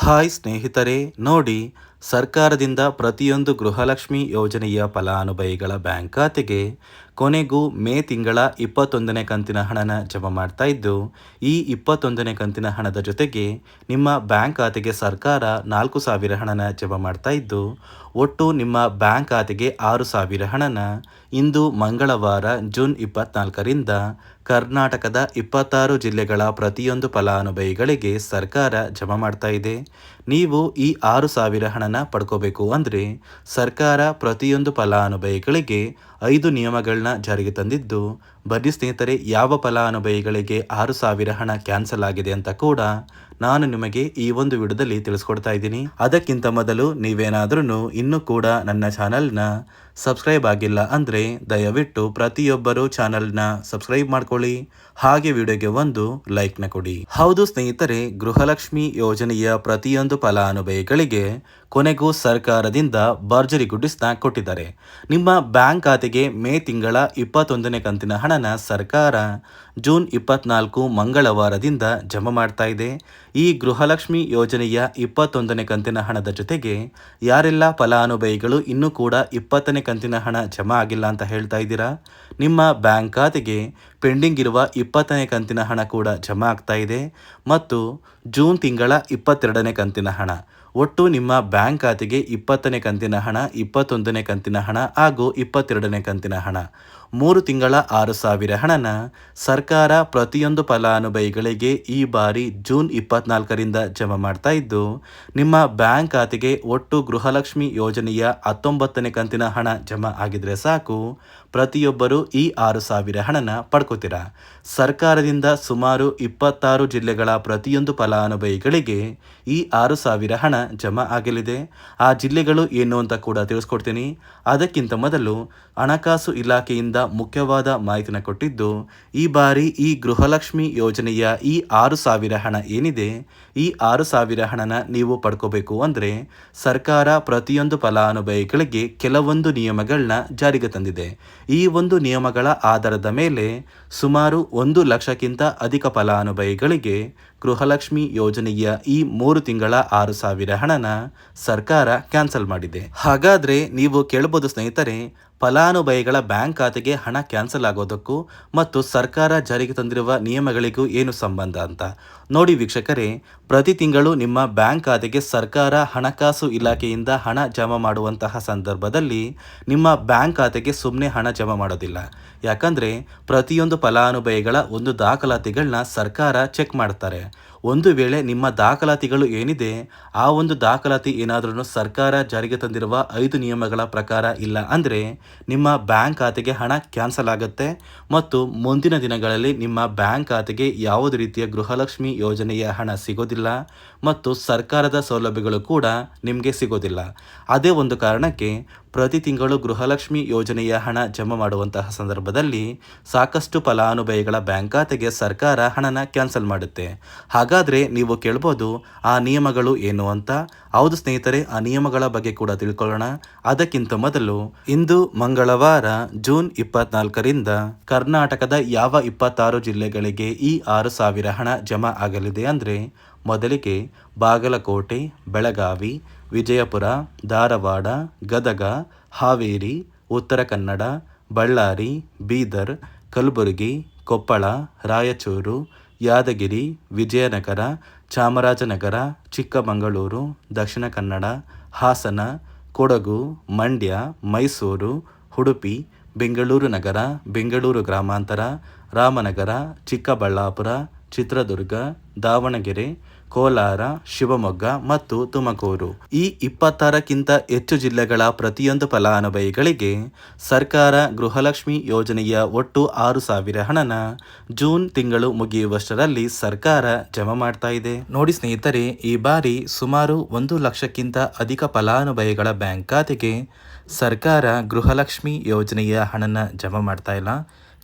Hi ಸ್ನೇಹಿತರೆ ನೋಡಿ ಸರ್ಕಾರದಿಂದ ಪ್ರತಿಯೊಂದು ಗೃಹಲಕ್ಷ್ಮಿ ಯೋಜನೆಯ ಫಲಾನುಭವಿಗಳ ಬ್ಯಾಂಕ್ ಖಾತೆಗೆ ಕೊನೆಗೂ ಮೇ ತಿಂಗಳ ಇಪ್ಪತ್ತೊಂದನೇ ಕಂತಿನ ಹಣನ ಜಮಾ ಮಾಡ್ತಾ ಇದ್ದು, ಈ ಇಪ್ಪತ್ತೊಂದನೇ ಕಂತಿನ ಹಣದ ಜೊತೆಗೆ ನಿಮ್ಮ ಬ್ಯಾಂಕ್ ಖಾತೆಗೆ ಸರ್ಕಾರ ನಾಲ್ಕು ಸಾವಿರ ಹಣನ ಜಮಾ ಮಾಡ್ತಾ ಇದ್ದು, ಒಟ್ಟು ನಿಮ್ಮ ಬ್ಯಾಂಕ್ ಖಾತೆಗೆ ಆರು ಸಾವಿರ ಹಣನ ಇಂದು ಮಂಗಳವಾರ ಜೂನ್ ಇಪ್ಪತ್ನಾಲ್ಕರಿಂದ ಕರ್ನಾಟಕದ ಇಪ್ಪತ್ತಾರು ಜಿಲ್ಲೆಗಳ ಪ್ರತಿಯೊಂದು ಫಲಾನುಭವಿಗಳಿಗೆ ಸರ್ಕಾರ ಜಮಾ ಮಾಡ್ತಾ ಇದೆ. ನೀವು ಈ ಆರು ಸಾವಿರ ಹಣನ ಪಡ್ಕೋಬೇಕು ಅಂದರೆ ಸರ್ಕಾರ ಪ್ರತಿಯೊಂದು ಫಲಾನುಭವಿಗಳಿಗೆ ಐದು ನಿಯಮಗಳನ್ನ ಜಾರಿಗೆ ತಂದಿದ್ದು, ಬನ್ನಿ ಸ್ನೇಹಿತರೆ, ಯಾವ ಫಲಾನುಭವಿಗಳಿಗೆ ಆರು ಸಾವಿರ ಹಣ ಕ್ಯಾನ್ಸಲ್ ಆಗಿದೆ ಅಂತ ಕೂಡ ನಾನು ನಿಮಗೆ ಈ ಒಂದು ವಿಡಿಯೋದಲ್ಲಿ ತಿಳಿಸ್ಕೊಡ್ತಾ ಇದ್ದೀನಿ. ಅದಕ್ಕಿಂತ ಮೊದಲು ನೀವೇನಾದ್ರೂ ಇನ್ನೂ ಕೂಡ ನನ್ನ ಚಾನಲ್ನ ಸಬ್ಸ್ಕ್ರೈಬ್ ಆಗಿಲ್ಲ ಅಂದರೆ ದಯವಿಟ್ಟು ಪ್ರತಿಯೊಬ್ಬರು ಚಾನಲ್ನ ಸಬ್ಸ್ಕ್ರೈಬ್ ಮಾಡ್ಕೊಳ್ಳಿ. ಹಾಗೆ ವಿಡಿಯೋಗೆ ಒಂದು ಲೈಕ್ನ ಕೊಡಿ. ಹೌದು ಸ್ನೇಹಿತರೆ, ಗೃಹಲಕ್ಷ್ಮಿ ಯೋಜನೆಯ ಪ್ರತಿಯೊಂದು ಫಲಾನುಭವಿಗಳಿಗೆ ಕೊನೆಗೂ ಸರ್ಕಾರದಿಂದ ಭರ್ಜರಿ ಗುಡ್ಡಿಸ್ನ ಕೊಟ್ಟಿದ್ದಾರೆ. ನಿಮ್ಮ ಬ್ಯಾಂಕ್ ಖಾತೆಗೆ ಮೇ ತಿಂಗಳ ಇಪ್ಪತ್ತೊಂದನೇ ಕಂತಿನ ಹಣನ ಸರ್ಕಾರ ಜೂನ್ ಇಪ್ಪತ್ನಾಲ್ಕು ಮಂಗಳವಾರದಿಂದ ಜಮಾ ಮಾಡ್ತಾ ಇದೆ. ಈ ಗೃಹಲಕ್ಷ್ಮಿ ಯೋಜನೆಯ ಇಪ್ಪತ್ತೊಂದನೇ ಕಂತಿನ ಹಣದ ಜೊತೆಗೆ ಯಾರೆಲ್ಲ ಫಲಾನುಭವಿಗಳು ಇನ್ನೂ ಕೂಡ ಇಪ್ಪತ್ತನೇ ಕಂತಿನ ಹಣ ಜಮಾ ಆಗಿಲ್ಲ ಅಂತ ಹೇಳ್ತಾ ಇದ್ದೀರಾ? ನಿಮ್ಮ ಬ್ಯಾಂಕ್ ಖಾತೆಗೆ ಪೆಂಡಿಂಗ್ ಇರುವ ಇಪ್ಪತ್ತನೇ ಕಂತಿನ ಹಣ ಕೂಡ ಜಮಾ ಆಗ್ತಾ ಇದೆ. ಮತ್ತು ಜೂನ್ ತಿಂಗಳ ಇಪ್ಪತ್ತೆರಡನೇ ಕಂತಿನ ಹಣ. ಒಟ್ಟು ನಿಮ್ಮ ಬ್ಯಾಂಕ್ ಖಾತೆಗೆ ಇಪ್ಪತ್ತನೇ ಕಂತಿನ ಹಣ, ಇಪ್ಪತ್ತೊಂದನೇ ಕಂತಿನ ಹಣ ಹಾಗೂ ಇಪ್ಪತ್ತೆರಡನೇ ಕಂತಿನ ಹಣ. ಮೂರು ತಿಂಗಳ ಆರು ಸಾವಿರ ಹಣನ ಸರ್ಕಾರ ಪ್ರತಿಯೊಂದು ಫಲಾನುಭವಿಗಳಿಗೆ ಈ ಬಾರಿ ಜೂನ್ ಇಪ್ಪತ್ನಾಲ್ಕರಿಂದ ಜಮಾ ಮಾಡ್ತಾ ಇದ್ದು, ನಿಮ್ಮ ಬ್ಯಾಂಕ್ ಖಾತೆಗೆ ಒಟ್ಟು ಗೃಹಲಕ್ಷ್ಮಿ ಯೋಜನೆಯ ಹತ್ತೊಂಬತ್ತನೇ ಕಂತಿನ ಹಣ ಜಮಾ ಆಗಿದ್ರೆ ಸಾಕು. ಪ್ರತಿಯೊಬ್ಬರು ಈ ಆರು ಸಾವಿರ ಹಣನ ಪಡ್ಕೋತೀರಾ? ಸರ್ಕಾರದಿಂದ ಸುಮಾರು ಇಪ್ಪತ್ತಾರು ಜಿಲ್ಲೆಗಳ ಪ್ರತಿಯೊಂದು ಫಲಾನುಭವಿಗಳಿಗೆ ಈ ಆರು ಸಾವಿರ ಹಣ ಜಮಾ ಆಗಲಿದೆ. ಆ ಜಿಲ್ಲೆಗಳು ಏನು ಅಂತ ಕೂಡ ತಿಳಿಸ್ಕೊಡ್ತೀನಿ. ಅದಕ್ಕಿಂತ ಮೊದಲು ಹಣಕಾಸು ಇಲಾಖೆಯಿಂದ ಮುಖ್ಯವಾದ ಮಾಹಿತಿನ ಕೊಟ್ಟಿದ್ದು, ಈ ಬಾರಿ ಈ ಗೃಹಲಕ್ಷ್ಮಿ ಯೋಜನೆಯ ಈ ಆರು ಸಾವಿರ ಹಣ ಏನಿದೆ, ಈ ಆರು ಸಾವಿರ ಹಣನ ನೀವು ಪಡ್ಕೋಬೇಕು ಅಂದರೆ ಸರ್ಕಾರ ಪ್ರತಿಯೊಂದು ಫಲಾನುಭವಿಗಳಿಗೆ ಕೆಲವೊಂದು ನಿಯಮಗಳನ್ನ ಜಾರಿಗೆ ತಂದಿದೆ. ಈ ಒಂದು ನಿಯಮಗಳ ಆಧಾರದ ಮೇಲೆ ಸುಮಾರು ಒಂದು ಲಕ್ಷಕ್ಕಿಂತ ಅಧಿಕ ಫಲಾನುಭವಿಗಳಿಗೆ ಗೃಹಲಕ್ಷ್ಮಿ ಯೋಜನೆಯ ಈ ಮೂರು ತಿಂಗಳ ಆರು ಸಾವಿರ ಹಣನ ಸರ್ಕಾರ ಕ್ಯಾನ್ಸಲ್ ಮಾಡಿದೆ. ಹಾಗಾದ್ರೆ ನೀವು ಕೇಳಬಹುದು ಸ್ನೇಹಿತರೆ ಫಲಾನುಭವಿಗಳ ಬ್ಯಾಂಕ್ ಖಾತೆಗೆ ಹಣ ಕ್ಯಾನ್ಸಲ್ ಆಗೋದಕ್ಕೂ ಮತ್ತು ಸರ್ಕಾರ ಜಾರಿಗೆ ತಂದಿರುವ ನಿಯಮಗಳಿಗೂ ಏನು ಸಂಬಂಧ ಅಂತ ನೋಡಿ ವೀಕ್ಷಕರೇ, ಪ್ರತಿ ತಿಂಗಳು ನಿಮ್ಮ ಬ್ಯಾಂಕ್ ಖಾತೆಗೆ ಸರ್ಕಾರ ಹಣಕಾಸು ಇಲಾಖೆಯಿಂದ ಹಣ ಜಮಾ ಮಾಡುವಂತಹ ಸಂದರ್ಭದಲ್ಲಿ ನಿಮ್ಮ ಬ್ಯಾಂಕ್ ಖಾತೆಗೆ ಸುಮ್ಮನೆ ಹಣ ಜಮಾ ಮಾಡೋದಿಲ್ಲ. ಯಾಕಂದರೆ, ಪ್ರತಿಯೊಂದು ಫಲಾನುಭವಿಗಳ ಒಂದು ದಾಖಲಾತಿಗಳನ್ನ ಸರ್ಕಾರ ಚೆಕ್ ಮಾಡ್ತಾರೆ. ಒಂದು ವೇಳೆ ನಿಮ್ಮ ದಾಖಲಾತಿಗಳು ಏನಿದೆ, ಆ ಒಂದು ದಾಖಲಾತಿ ಏನಾದರೂ ಸರ್ಕಾರ ಜಾರಿಗೆ ತಂದಿರುವ ಐದು ನಿಯಮಗಳ ಪ್ರಕಾರ ಇಲ್ಲ ಅಂದರೆ ನಿಮ್ಮ ಬ್ಯಾಂಕ್ ಖಾತೆಗೆ ಹಣ ಕ್ಯಾನ್ಸಲ್ ಆಗುತ್ತೆ ಮತ್ತು ಮುಂದಿನ ದಿನಗಳಲ್ಲಿ ನಿಮ್ಮ ಬ್ಯಾಂಕ್ ಖಾತೆಗೆ ಯಾವುದೇ ರೀತಿಯ ಗೃಹಲಕ್ಷ್ಮಿ ಯೋಜನೆಯ ಹಣ ಸಿಗೋದಿಲ್ಲ ಮತ್ತು ಸರ್ಕಾರದ ಸೌಲಭ್ಯಗಳು ಕೂಡ ನಿಮಗೆ ಸಿಗೋದಿಲ್ಲ. ಅದೇ ಒಂದು ಕಾರಣಕ್ಕೆ ಪ್ರತಿ ತಿಂಗಳು ಗೃಹಲಕ್ಷ್ಮಿ ಯೋಜನೆಯ ಹಣ ಜಮಾ ಮಾಡುವಂತಹ ಸಂದರ್ಭದಲ್ಲಿ ಸಾಕಷ್ಟು ಫಲಾನುಭವಿಗಳ ಬ್ಯಾಂಕ್ ಖಾತೆಗೆ ಸರ್ಕಾರ ಹಣನ ಕ್ಯಾನ್ಸಲ್ ಮಾಡುತ್ತೆ. ಹಾಗಾದರೆ ನೀವು ಕೇಳ್ಬೋದು, ಆ ನಿಯಮಗಳು ಏನು ಅಂತ? ಹೌದು ಸ್ನೇಹಿತರೆ, ಆ ನಿಯಮಗಳ ಬಗ್ಗೆ ಕೂಡ ತಿಳ್ಕೊಳ್ಳೋಣ. ಅದಕ್ಕಿಂತ ಮೊದಲು, ಇಂದು ಮಂಗಳವಾರ, ಜೂನ್ ಇಪ್ಪತ್ನಾಲ್ಕರಿಂದ ಕರ್ನಾಟಕದ ಯಾವ ಇಪ್ಪತ್ತಾರು ಜಿಲ್ಲೆಗಳಿಗೆ ಈ ಆರು ಸಾವಿರ ಹಣ ಜಮಾ ಆಗಲಿದೆ ಅಂದರೆ, ಮೊದಲಿಗೆ ಬಾಗಲಕೋಟೆ, ಬೆಳಗಾವಿ ವಿಜಯಪುರ, ಧಾರವಾಡ, ಗದಗ, ಹಾವೇರಿ, ಉತ್ತರ ಕನ್ನಡ, ಬಳ್ಳಾರಿ, ಬೀದರ್, ಕಲಬುರಗಿ, ಕೊಪ್ಪಳ, ರಾಯಚೂರು, ಯಾದಗಿರಿ, ವಿಜಯನಗರ, ಚಾಮರಾಜನಗರ, ಚಿಕ್ಕಮಗಳೂರು, ದಕ್ಷಿಣ ಕನ್ನಡ, ಹಾಸನ, ಕೊಡಗು, ಮಂಡ್ಯ, ಮೈಸೂರು, ಉಡುಪಿ, ಬೆಂಗಳೂರು ನಗರ, ಬೆಂಗಳೂರು ಗ್ರಾಮಾಂತರ, ರಾಮನಗರ, ಚಿಕ್ಕಬಳ್ಳಾಪುರ ಚಿತ್ರದುರ್ಗ, ದಾವಣಗೆರೆ, ಕೋಲಾರ, ಶಿವಮೊಗ್ಗ ಮತ್ತು ತುಮಕೂರು. ಈ ಇಪ್ಪತ್ತಾರಕ್ಕಿಂತ ಹೆಚ್ಚು ಜಿಲ್ಲೆಗಳ ಪ್ರತಿಯೊಂದು ಫಲಾನುಭವಿಗಳಿಗೆ ಸರ್ಕಾರ ಗೃಹಲಕ್ಷ್ಮಿ ಯೋಜನೆಯ ಒಟ್ಟು ಆರು ಸಾವಿರ ಹಣನ ಜೂನ್ ತಿಂಗಳು ಮುಗಿಯುವಷ್ಟರಲ್ಲಿ ಸರ್ಕಾರ ಜಮಾ ಮಾಡ್ತಾ ಇದೆ. ನೋಡಿ ಸ್ನೇಹಿತರೆ, ಈ ಬಾರಿ ಸುಮಾರು ಒಂದು ಲಕ್ಷಕ್ಕಿಂತ ಅಧಿಕ ಫಲಾನುಭವಿಗಳ ಬ್ಯಾಂಕ್ ಖಾತೆಗೆ ಸರ್ಕಾರ ಗೃಹಲಕ್ಷ್ಮಿ ಯೋಜನೆಯ ಹಣನ ಜಮಾ ಮಾಡ್ತಾ ಇಲ್ಲ.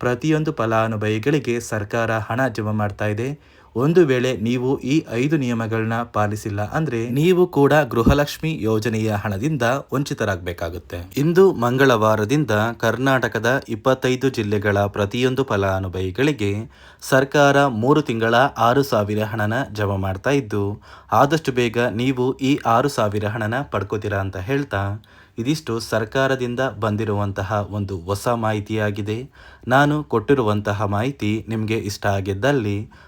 ಪ್ರತಿಯೊಂದು ಫಲಾನುಭವಿಗಳಿಗೆ ಸರ್ಕಾರ ಹಣ ಜಮಾ ಮಾಡ್ತಾ ಇದೆ. ಒಂದು ವೇಳೆ ನೀವು ಈ ಐದು ನಿಯಮಗಳನ್ನ ಪಾಲಿಸಿಲ್ಲ ಅಂದ್ರೆ ನೀವು ಕೂಡ ಗೃಹಲಕ್ಷ್ಮಿ ಯೋಜನೆಯ ಹಣದಿಂದ ವಂಚಿತರಾಗಬೇಕಾಗುತ್ತೆ. ಇಂದು ಮಂಗಳವಾರದಿಂದ ಕರ್ನಾಟಕದ ಇಪ್ಪತ್ತೈದು ಜಿಲ್ಲೆಗಳ ಪ್ರತಿಯೊಂದು ಫಲಾನುಭವಿಗಳಿಗೆ ಸರ್ಕಾರ ಮೂರು ತಿಂಗಳ ಆರು ಸಾವಿರ ಹಣನ ಜಮಾ ಮಾಡ್ತಾ ಇದ್ದು, ಆದಷ್ಟು ಬೇಗ ನೀವು ಈ ಆರು ಸಾವಿರ ಹಣನ ಪಡ್ಕೋತೀರಾ ಅಂತ ಹೇಳ್ತಾ ಇದಿಷ್ಟು ಸರ್ಕಾರದಿಂದ ಬಂದಿರುವಂತಹ ಒಂದು ಹೊಸ ಮಾಹಿತಿಯಾಗಿದೆ. ನಾನು ಕೊಟ್ಟಿರುವಂತಹ ಮಾಹಿತಿ ನಿಮಗೆ ಇಷ್ಟ ಆಗಿದ್ದಲ್ಲಿ